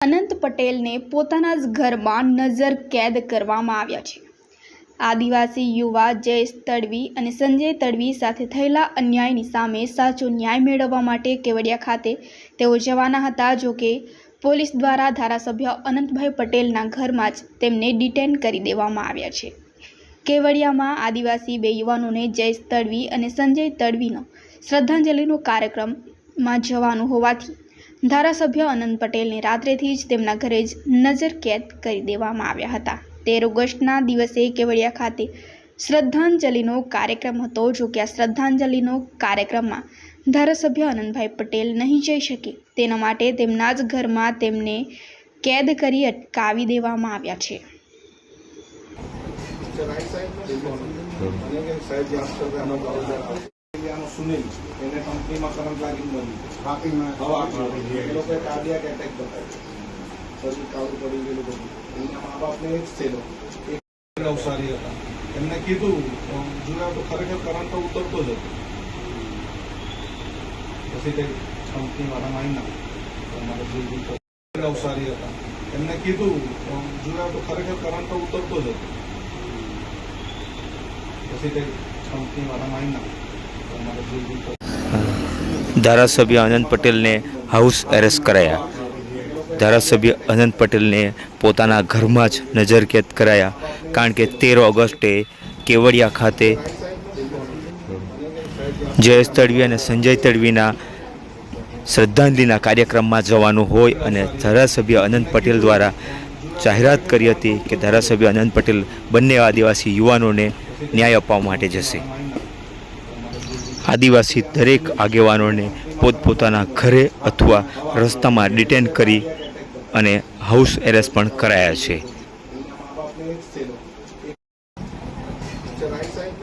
અનંત પટેલને પોતાના જ ઘરમાં નજર કેદ કરવામાં આવ્યા છે. આદિવાસી યુવા જયેશ તડવી અને સંજય તડવી સાથે થયેલા અન્યાયની સામે સાચો ન્યાય મેળવવા માટે કેવડિયા ખાતે તેઓ જવાના હતા જો કે પોલીસ દ્વારા ધારાસભ્ય અનંતભાઈ પટેલના ઘરમાં જ તેમને ડિટેન કરી દેવામાં આવ્યા છે. કેવડિયામાં આદિવાસી બે યુવાનોને જયેશ તડવી અને સંજય તડવીનો શ્રદ્ધાંજલિનો કાર્યક્રમમાં જવાનું હોવાથી ધારાસભ્ય અનંત પટેલને રાત્રેથી જ તેમના ઘરે જ નજર કેદ કરી દેવામાં આવ્યા હતા. તેર ઓગસ્ટના દિવસે કેવડિયા ખાતે શ્રદ્ધાંજલિનો કાર્યક્રમ હતો. જો કે આ શ્રદ્ધાંજલિનો કાર્યક્રમમાં ધારાસભ્ય અનંતભાઈ પટેલ નહીં જઈ શકે. તેના માટે તેમના જ ઘરમાં તેમને કેદ કરી અટકાવી દેવામાં આવ્યા છે. જે આપશે આનો આનો સુનિલ એને કંપનીમાં કરંટ લાગીને બની બાકીમાં હવા એ લોકોએ કાર્ડિયાક એટેક બતાવ્યો પછી કાળું પડી ગયેલું બધું એમના મા બાપને એ જ થયેલો એક નવસારી હતા એમને કીધું જુના તો ખરેખર કરંટ તો ઉતરતો જ હતો પછી તે કંપનીવાળા મારી નાખ્યું અમારે જે બી તો નવસારી હતા એમને કીધું જુના તો ખરેખર કરંટ તો ઉતરતો જ હતો પછી તે કંપનીવાળા મારી નાખ્યું અમારે જે બી તો ધારાસભ્ય અનંત પટેલને હાઉસ એરેસ્ટ કરાયા. ધારાસભ્ય અનંત પટેલને પોતાના ઘરમાં જ નજરકેદ કરાયા. કારણ કે તેર ઓગસ્ટે કેવડિયા ખાતે જયેશ તડવી અને સંજય તડવીના શ્રદ્ધાંજલિના કાર્યક્રમમાં જવાનું હોય અને ધારાસભ્ય અનંત પટેલ દ્વારા જાહેરાત કરી હતી કે ધારાસભ્ય અનંત પટેલ બંને આદિવાસી યુવાનોને ન્યાય અપાવવા માટે જશે. આદિવાસી દરેક આગેવાનોને પોતપોતાના ઘરે અથવા રસ્તામાં ડિટેન કરી અને હાઉસ એરેસ્ટ પણ કરાયા છે. સાહેબ